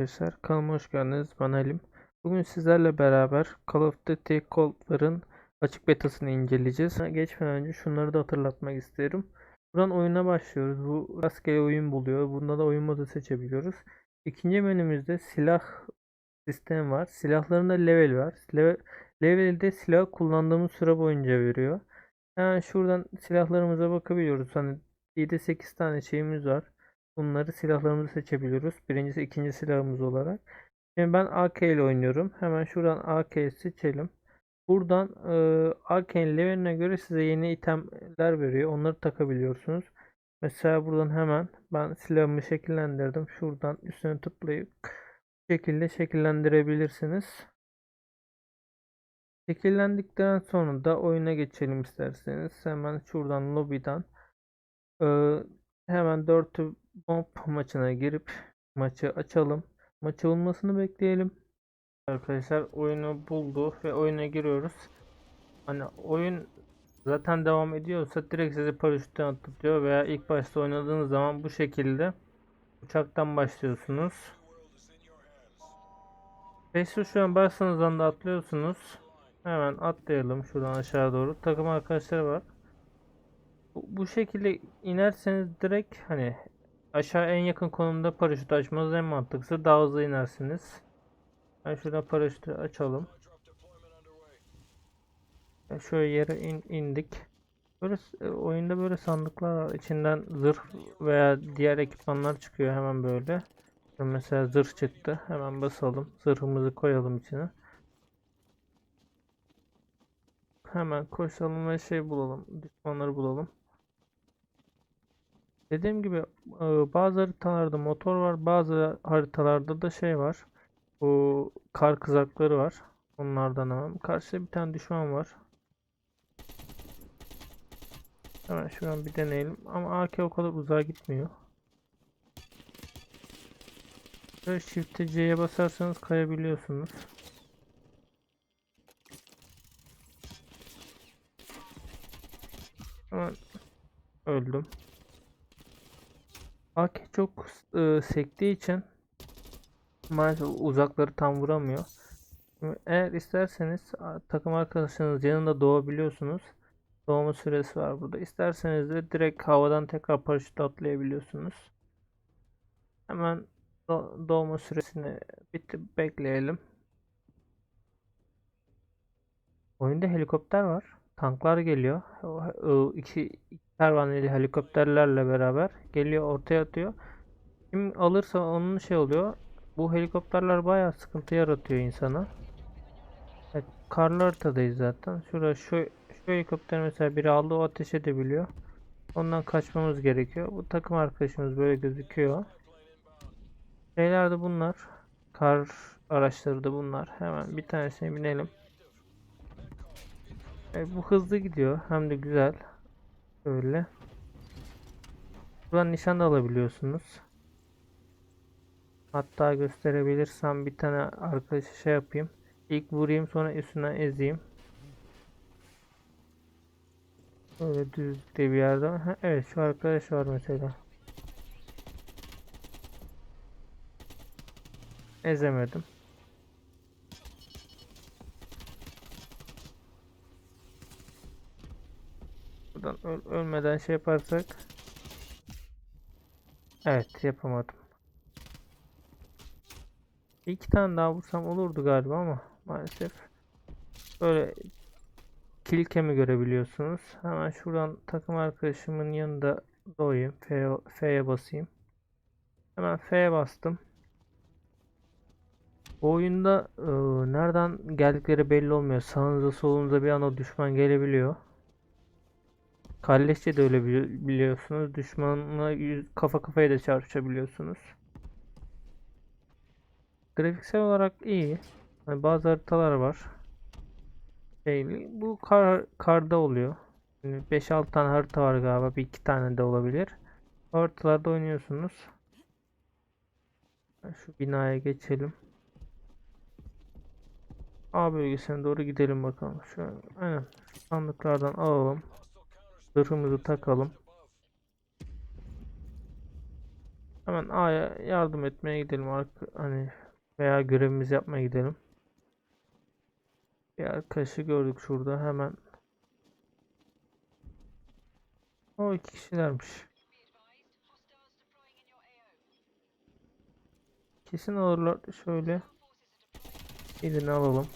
Arkadaşlar kanalıma hoş geldiniz. Ben Halim. Bugün sizlerle beraber Call of Duty Cold War'ın açık betasını inceleyeceğiz. Geçmeden önce şunları da hatırlatmak isterim. Buradan oyuna başlıyoruz. Bu rastgele oyun buluyor. Bunda da oyun modu seçebiliyoruz. İkinci menümüzde silah sistemi var. Silahlarında level var. Level, levelde silah kullandığımız süre boyunca veriyor. Hemen şuradan silahlarımıza bakabiliyoruz. Hani 7-8 tane şeyimiz var. Bunları silahlarımızı seçebiliyoruz. Birincisi ikinci silahımız olarak. Şimdi ben AK ile oynuyorum. Hemen şuradan AK'yi seçelim. Buradan e, AK'nin leveline göre size yeni itemler veriyor. Onları takabiliyorsunuz. Mesela buradan hemen ben silahımı şekillendirdim. Şuradan üstüne tıklayıp bu şekilde şekillendirebilirsiniz. Şekillendikten sonra da oyuna geçelim isterseniz. Hemen şuradan lobby'den e, hemen 4 bomb maçına girip maçı açalım. Maçı olmasını bekleyelim. Arkadaşlar oyunu buldu ve oyuna giriyoruz. Hani oyun zaten devam ediyorsa direkt sizi paraşütten atlatıyor veya ilk başta oynadığınız zaman bu şekilde uçaktan başlıyorsunuz. Peşte şu an başladığınız anda atlıyorsunuz. Hemen atlayalım şuradan aşağı doğru. Takım arkadaşları var. Bu, bu şekilde inerseniz direkt hani aşağı en yakın konumda paraşütü açmanız en mantıklısı. Daha hızlı inersiniz. Ben şuradan paraşütü açalım. Şöyle yere in, indik. Böyle e, oyunda böyle sandıklar var. İçinden zırh veya diğer ekipmanlar çıkıyor hemen böyle. Mesela zırh çıktı. Hemen basalım. Zırhımızı koyalım içine. Hemen koşalım ve şey bulalım. Düşmanları bulalım. Dediğim gibi e, bazı haritalarda motor var. Bazı haritalarda da şey var. Bu kar kızakları var. Onlardan hemen. Karşıda bir tane düşman var. Hemen şuradan bir deneyelim. Ama AK o kadar uzağa gitmiyor. Böyle Shift C'ye basarsanız kayabiliyorsunuz. Hemen öldüm. AK çok e, sektiği için maalesef uzakları tam vuramıyor. Eğer isterseniz takım arkadaşınız yanında doğabiliyorsunuz. Doğma süresi var burada. İsterseniz de direkt havadan tekrar paraşütle atlayabiliyorsunuz. Hemen do- doğma süresini bitti bekleyelim. Oyunda helikopter var. Tanklar geliyor. O, iki pervaneli helikopterlerle beraber geliyor ortaya atıyor. Kim alırsa onun şey oluyor. Bu helikopterler bayağı sıkıntı yaratıyor insana. Evet, karlı haritadayız zaten. Şurada şu, şu helikopter mesela biri aldı o ateş edebiliyor. Ondan kaçmamız gerekiyor. Bu takım arkadaşımız böyle gözüküyor. Şeyler de bunlar. Kar araçları da bunlar. Hemen bir tanesine binelim. Evet, bu hızlı gidiyor. Hem de güzel. Böyle. Buradan nişan da alabiliyorsunuz. Hatta gösterebilirsem bir tane arkadaşı şey yapayım. İlk vurayım sonra üstünden ezeyim. Böyle düzlükte bir yerde. Ha, evet şu arkadaş var mesela. Ezemedim. Buradan öl- ölmeden şey yaparsak. Evet yapamadım. İki tane daha vursam olurdu galiba ama maalesef. Böyle kill cam'i görebiliyorsunuz. Hemen şuradan takım arkadaşımın yanında doğayım. F'ye basayım. Hemen F'ye bastım. Bu oyunda e, nereden geldikleri belli olmuyor. Sağınıza solunuza bir anda düşman gelebiliyor. Kalleşçe de öyle bili- biliyorsunuz. Düşmanla kafa kafaya da çarpışabiliyorsunuz. Grafiksel olarak iyi. Hani bazı haritalar var. Şey, bu kar, karda oluyor. Yani 5-6 tane harita var galiba. Bir iki tane de olabilir. Haritalarda oynuyorsunuz. Şu binaya geçelim. A bölgesine doğru gidelim bakalım. Şu aynen sandıklardan alalım. Zırhımızı takalım. Hemen A'ya yardım etmeye gidelim hani veya görevimizi yapmaya gidelim. Bir arkadaşı gördük şurada hemen. O iki kişilermiş. Kesin alırlar. Şöyle birini alalım.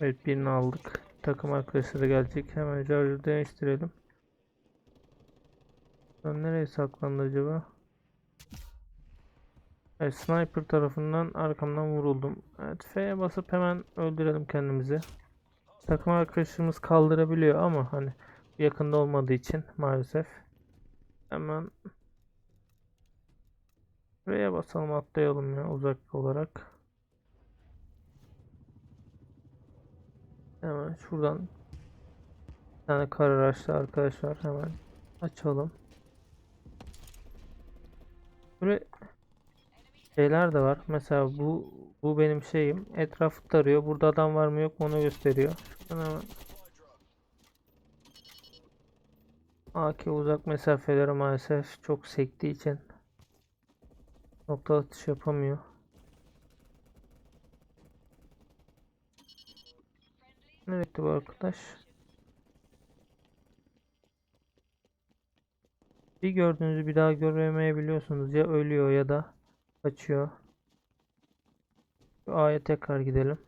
Evet birini aldık. Takım arkadaşı da gelecek. Hemen charger değiştirelim. Lan nereye saklandı acaba? Evet sniper tarafından arkamdan vuruldum. Evet F'ye basıp hemen öldürelim kendimizi. Takım arkadaşımız kaldırabiliyor ama hani yakında olmadığı için maalesef. Hemen Buraya basalım atlayalım ya uzak olarak. Hemen şuradan bir tane kar araçlı arkadaşlar hemen açalım. Böyle şeyler de var. Mesela bu bu benim şeyim. Etrafı tarıyor. Burada adam var mı yok mu onu gösteriyor. Şuradan hemen AK uzak mesafeleri maalesef çok sektiği için nokta atış yapamıyor. Nerede bu arkadaş? Bir gördüğünüzü bir daha göremeyebiliyorsunuz. Ya ölüyor ya da kaçıyor. Şu A'ya tekrar gidelim.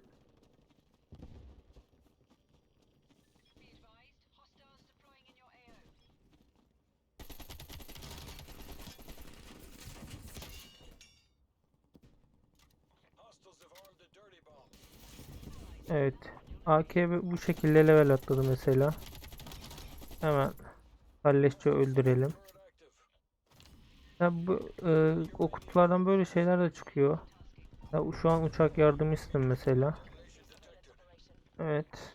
Evet. AKB bu şekilde level atladı mesela. Hemen kalleşçe öldürelim. Ya bu e, o böyle şeyler de çıkıyor. Ya şu an uçak yardımcısın mesela. Evet.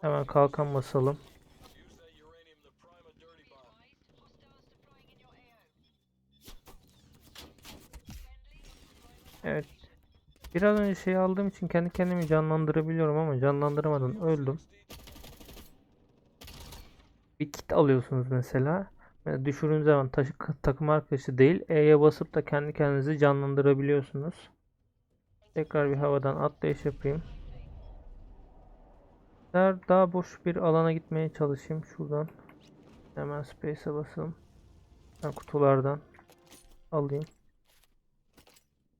Hemen kalkan basalım. Evet. Biraz önce şey aldığım için kendi kendimi canlandırabiliyorum ama canlandıramadan öldüm. Bir kit alıyorsunuz mesela. Yani düşürdüğünüz zaman taşı, takım arkadaşı değil E'ye basıp da kendi kendinizi canlandırabiliyorsunuz. Tekrar bir havadan atlayış yapayım. Daha, boş bir alana gitmeye çalışayım şuradan. Hemen space'e basalım. Ben kutulardan alayım.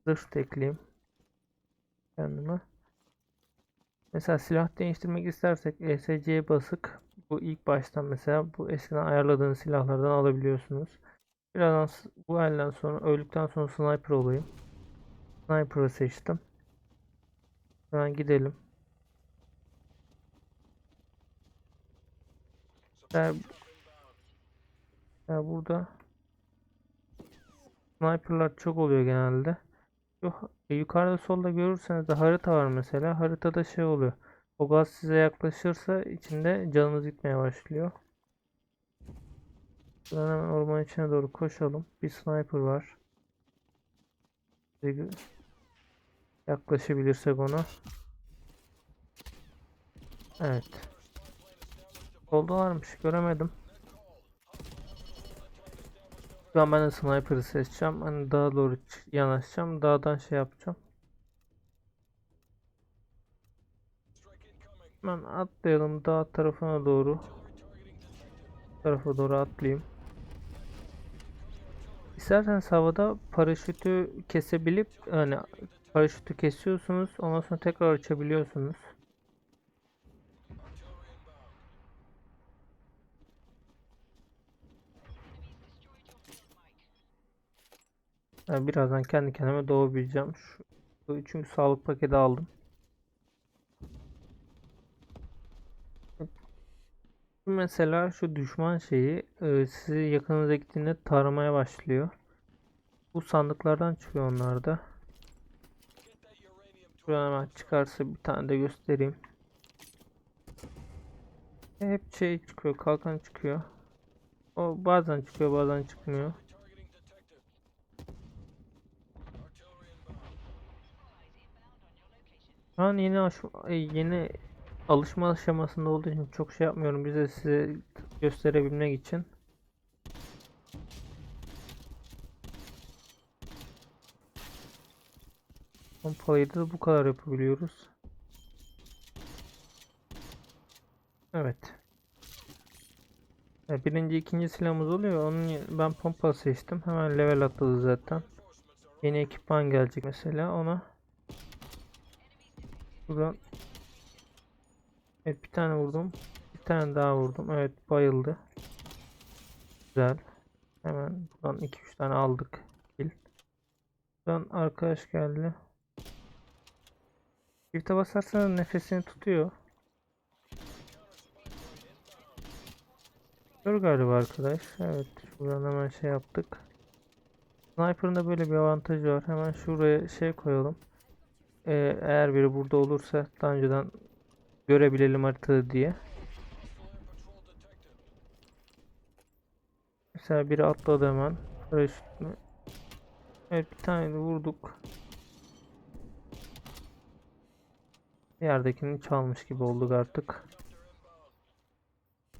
Zırh da ekleyeyim kendime. Mesela silah değiştirmek istersek ESC'ye basık bu ilk baştan mesela bu eskiden ayarladığınız silahlardan alabiliyorsunuz. Birazdan bu elden sonra öldükten sonra sniper olayım. Sniper'ı seçtim. Hemen gidelim. Ya, ya burada sniper'lar çok oluyor genelde. E, yukarıda solda görürseniz de harita var mesela. Haritada şey oluyor. O gaz size yaklaşırsa içinde canınız gitmeye başlıyor. Buradan hemen ormanın içine doğru koşalım. Bir sniper var. Yaklaşabilirsek ona. Evet. Soldalarmış göremedim. An ben de sniper'ı seçeceğim. Hani daha doğru yanaşacağım. Dağdan şey yapacağım. Hemen atlayalım dağ tarafına doğru. Tarafa doğru atlayayım. İsterseniz havada paraşütü kesebilip hani paraşütü kesiyorsunuz. Ondan sonra tekrar açabiliyorsunuz. Yani birazdan kendi kendime doğabileceğim. Şu, çünkü sağlık paketi aldım. Mesela şu düşman şeyi e, sizi yakınıza gittiğinde taramaya başlıyor. Bu sandıklardan çıkıyor onlar da. Şuradan hemen çıkarsa bir tane de göstereyim. Hep şey çıkıyor, kalkan çıkıyor. O bazen çıkıyor, bazen çıkmıyor. Şu an yeni aşma, e, yeni alışma aşamasında olduğu için çok şey yapmıyorum. Bize size gösterebilmek için. Pompalayı da bu kadar yapabiliyoruz. Evet. E, birinci ikinci silahımız oluyor. Onun ben pompa seçtim. Hemen level atladı zaten. Yeni ekipman gelecek mesela ona. Buradan Evet bir tane vurdum. Bir tane daha vurdum. Evet bayıldı. Güzel. Hemen buradan 2-3 tane aldık. Kill. Buradan arkadaş geldi. Çifte basarsanız nefesini tutuyor. Gör galiba arkadaş. Evet. Şuradan hemen şey yaptık. Sniper'ın da böyle bir avantajı var. Hemen şuraya şey koyalım. Ee, eğer biri burada olursa daha önceden görebilelim haritada diye. Mesela biri atladı hemen. Paraşütle. Evet bir tane vurduk. Yerdekini çalmış gibi olduk artık.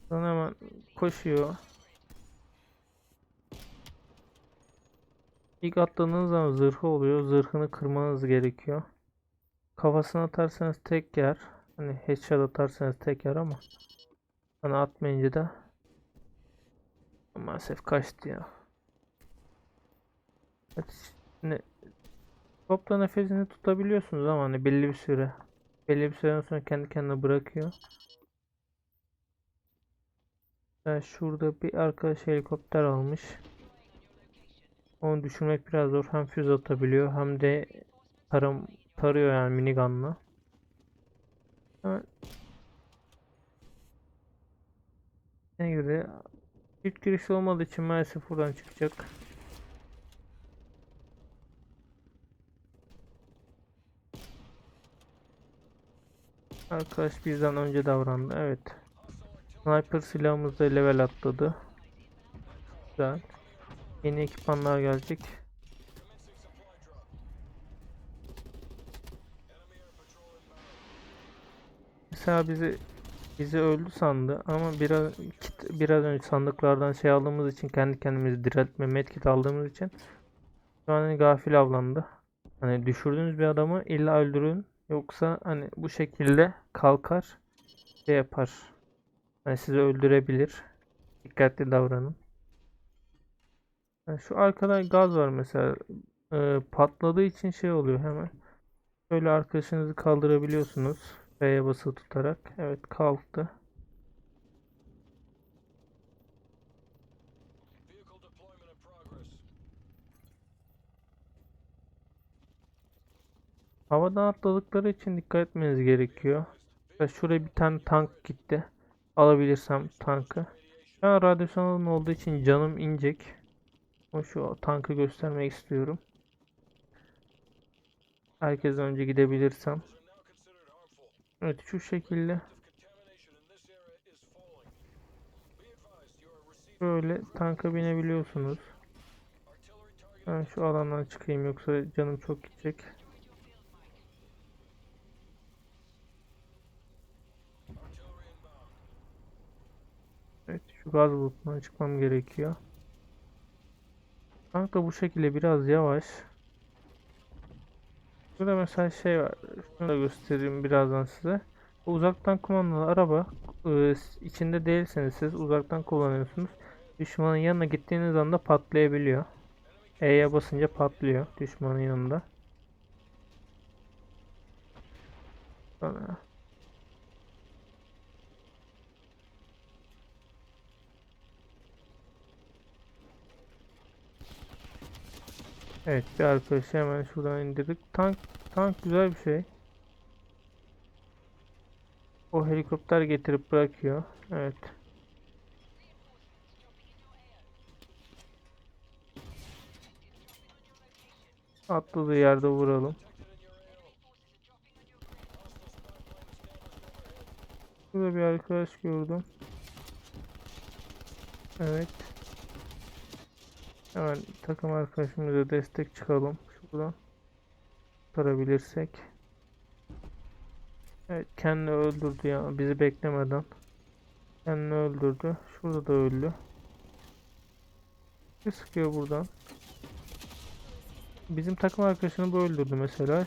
Sonra hemen koşuyor. İlk atladığınız zaman zırhı oluyor. Zırhını kırmanız gerekiyor. Kafasına atarsanız tek yer. Hani headshot atarsanız tek yer ama bana atmayınca da maalesef kaçtı ya. Evet, ne, topla nefesini tutabiliyorsunuz ama hani belli bir süre. Belli bir süreden sonra kendi kendine bırakıyor. Ben şurada bir arkadaş helikopter almış. Onu düşürmek biraz zor. Hem füze atabiliyor hem de tarım tarıyor yani minigunla. Ne girdi? Çift giriş olmadığı için maalesef buradan çıkacak. Arkadaş bizden önce davrandı. Evet. Sniper silahımız da level atladı. Güzel. Yeni ekipmanlar gelecek. Mesela bizi bizi öldü sandı ama biraz biraz önce sandıklardan şey aldığımız için kendi kendimizi diriltme medkit aldığımız için şu an hani gafil avlandı. Hani düşürdüğünüz bir adamı illa öldürün yoksa hani bu şekilde kalkar şey yapar. Hani sizi öldürebilir. Dikkatli davranın. Yani şu arkada gaz var mesela. Ee, patladığı için şey oluyor hemen. Şöyle arkadaşınızı kaldırabiliyorsunuz. B'ye basılı tutarak. Evet kalktı. Havadan atladıkları için dikkat etmeniz gerekiyor. Mesela şuraya bir tane tank gitti. Alabilirsem tankı. Ben radyasyon alanı olduğu için canım inecek. Ama şu tankı göstermek istiyorum. Herkesten önce gidebilirsem. Evet şu şekilde. Böyle tanka binebiliyorsunuz. Ben şu alandan çıkayım yoksa canım çok gidecek. Evet şu gaz bulutundan çıkmam gerekiyor. Tank da bu şekilde biraz yavaş. Burada mesela şey var. Şunu da göstereyim birazdan size. Bu uzaktan kumandalı araba e, içinde değilseniz siz uzaktan kullanıyorsunuz. Düşmanın yanına gittiğiniz anda patlayabiliyor. E'ye basınca patlıyor düşmanın yanında. Sonra Evet bir arkadaşı hemen şuradan indirdik. Tank tank güzel bir şey. O helikopter getirip bırakıyor. Evet. Atladığı yerde vuralım. Burada bir arkadaş gördüm. Evet. Hemen takım arkadaşımıza destek çıkalım. Şuradan. Kurtarabilirsek. Evet kendini öldürdü ya bizi beklemeden. Kendini öldürdü. Şurada da öldü. Bir sıkıyor buradan. Bizim takım arkadaşını bu öldürdü mesela.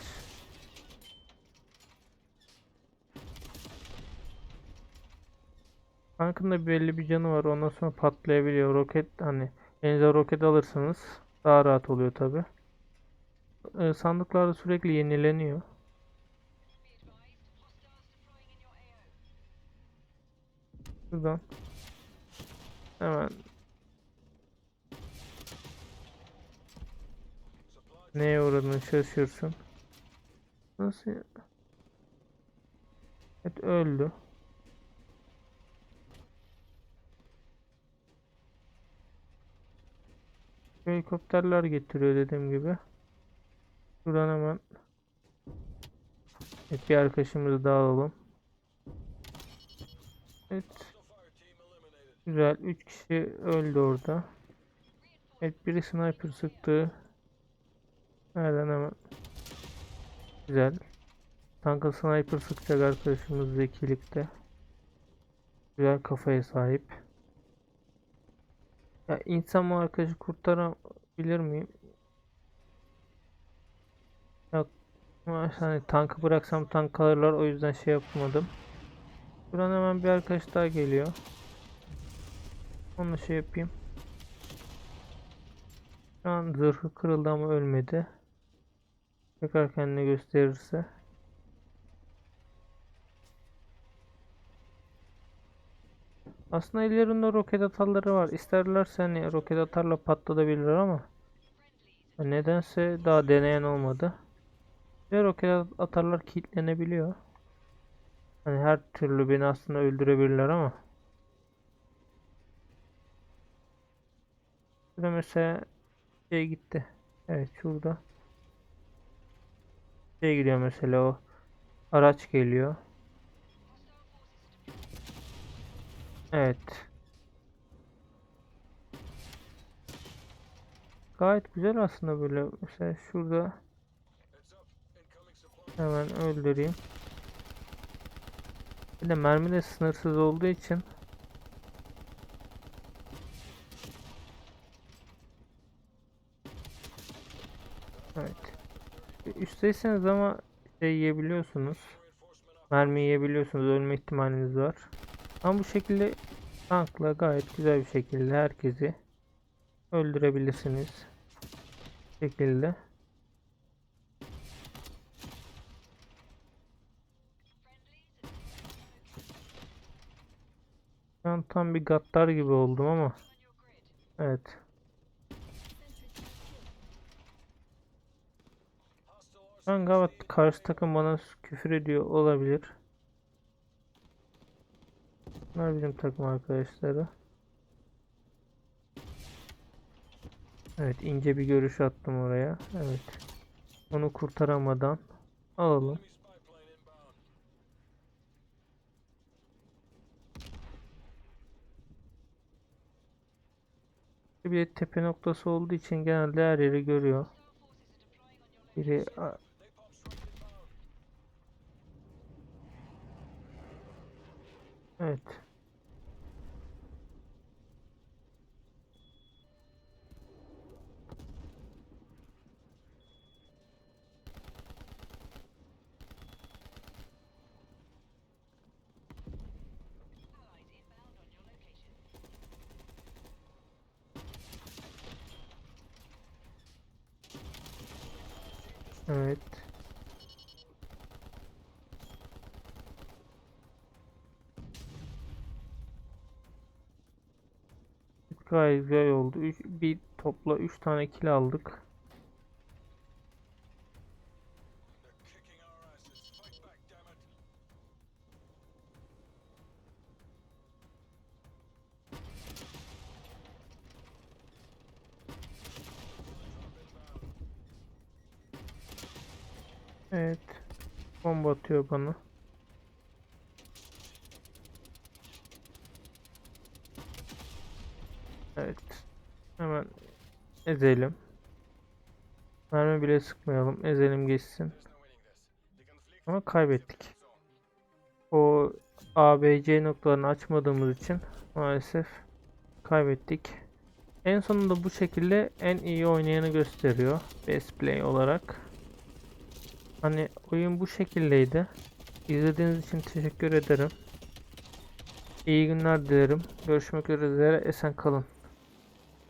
Tankın da belli bir canı var. Ondan sonra patlayabiliyor. Roket hani elinize roket alırsanız daha rahat oluyor tabi. sandıklar da sürekli yenileniyor. Şuradan hemen neye uğradığını şaşırsın. Nasıl? Evet öldü. Helikopterler getiriyor dediğim gibi. Şuradan hemen Evet bir arkadaşımızı daha alalım. Evet. Güzel. 3 kişi öldü orada. Evet biri sniper sıktı. Nereden hemen. Güzel. Tanka sniper sıkacak arkadaşımız zekilikte. Güzel kafaya sahip. Ya insan bu arkadaşı kurtarabilir miyim? Ama Hani tankı bıraksam tank kalırlar o yüzden şey yapmadım. Buradan hemen bir arkadaş daha geliyor. Onu şey yapayım. Şu an zırhı kırıldı ama ölmedi. Tekrar kendini gösterirse. Aslında ellerinde roket atarları var. İsterlerse hani roket atarla patlatabilirler ama nedense daha deneyen olmadı. Ve roket atarlar kilitlenebiliyor. Hani her türlü beni aslında öldürebilirler ama. Burada mesela şey gitti. Evet şurada. Şey gidiyor mesela o. Araç geliyor. Evet. Gayet güzel aslında böyle. Mesela şurada hemen öldüreyim. Bir de mermi de sınırsız olduğu için Evet. Üstteyseniz ama şey yiyebiliyorsunuz. Mermi yiyebiliyorsunuz. Ölme ihtimaliniz var. Ama bu şekilde tankla gayet güzel bir şekilde herkesi öldürebilirsiniz. Bu şekilde. An tam bir gaddar gibi oldum ama. Evet. An galiba karşı takım bana küfür ediyor olabilir. Bunlar bizim takım arkadaşları. Evet ince bir görüş attım oraya. Evet. Onu kurtaramadan alalım. Bir de tepe noktası olduğu için genelde her yeri görüyor. Biri Evet. Evet. Gayet güzel oldu. Üç, bir topla 3 tane kill aldık. Atıyor bana. Evet. Hemen ezelim. Mermi bile sıkmayalım. Ezelim geçsin. Ama kaybettik. O ABC noktalarını açmadığımız için maalesef kaybettik. En sonunda bu şekilde en iyi oynayanı gösteriyor. Best play olarak. Hani oyun bu şekildeydi. İzlediğiniz için teşekkür ederim. İyi günler dilerim. Görüşmek üzere. Esen kalın.